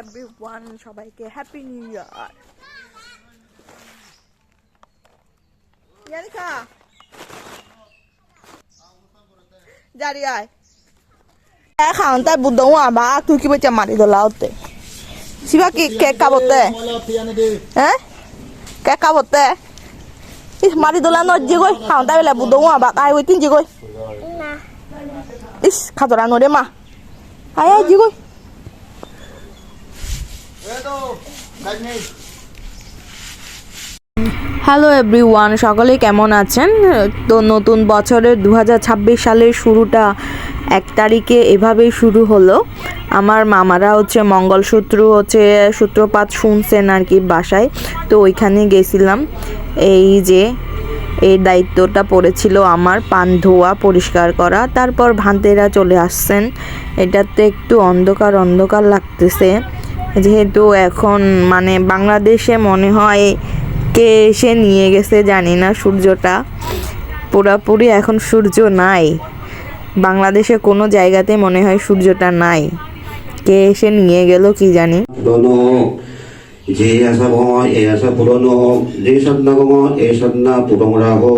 Everyone সবাইকে happy new ইয়ার ইয়ানিকা জারি আয়। খাওন তাই বুদ্ধ আবা তুই কি বলছে মারি দোলা হতে শিবা কি কেক কাবতে হ্যাঁ কেক কাবতে ইস মারি দোলা নজ যে গই। খাওন তাই বেলা বুদ্ধ আবা কাই ওই তিন যে গই। ইস খাতরা নরে মা। আয় আয় যে গই। হ্যালো এভরিওয়ান সকলে কেমন আছেন? তো নতুন বছরের দু হাজার ছাব্বিশ সালের শুরুটা এক তারিখে এভাবেই শুরু হলো। আমার মামারা হচ্ছে মঙ্গলসূত্র হচ্ছে সূত্রপাত শুনছেন আর কি বাসায়। তো ওইখানে গেছিলাম। এই যে এই দায়িত্বটা পড়েছিল আমার পান ধোয়া পরিষ্কার করা, তারপর ভান্তেরা চলে আসছেন। এটাতে একটু অন্ধকার অন্ধকার লাগতেছে। যেহেতু এখন মানে বাংলাদেশে মনে হয় কে এসে নিয়ে গেছে জানি না সূর্যটা। পুরাপুরি এখন সূর্য নাই। বাংলাদেশে কোনো জায়গাতে মনে হয় সূর্যটা নাই। কে এসে নিয়ে গেল কি জানি। যে এ আসা পুরনো যে গমন সন্না পুরমরা হো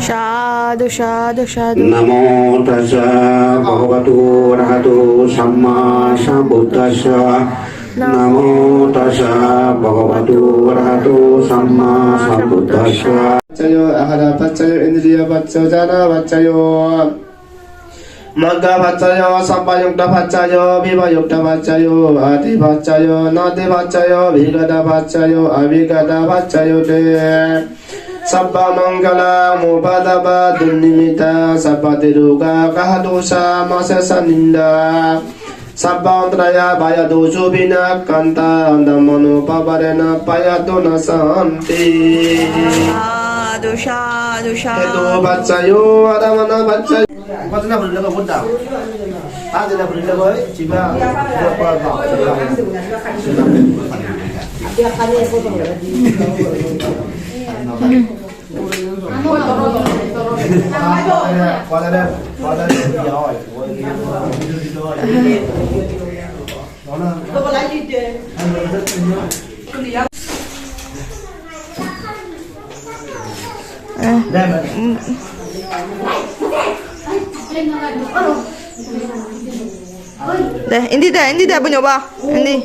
সাধু সাধু সাধু। নমো তাসা ভগবতু। सम्मासबुद्धस्य नमो तस्य भगवतो रतो सम्मासबुद्धस्य पच्चयो अहल पच्चयो इन्द्रिय पच्चयो जन पच्चयो। मग्ग पच्चयो, सम्पयुक्त पच्चयो विवयुक्त पच्चयो अति पच्चयो नदि पच्चयो, विगत पच्चयो তে সব্ব মঙ্গল মুপদব দুর্নিমিতা সপতি রোগা কাহ দোষা মশেষ নিন্দা সব্বান্ত্রয় ভয় দোষো বিনা কান্তা মনো পবরেণ পয়তো ন শান্তি সাধু সাধু হেতু সাধু বাচ্চায়ো আদামন বাচ্চায় কতটা বললে গো বুদ্ধা আজ না Deh, ini dah, ini dah punya bah. Ini.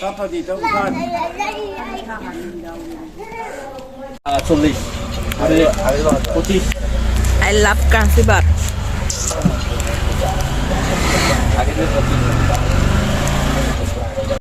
có thôi gì tôi cũng thôi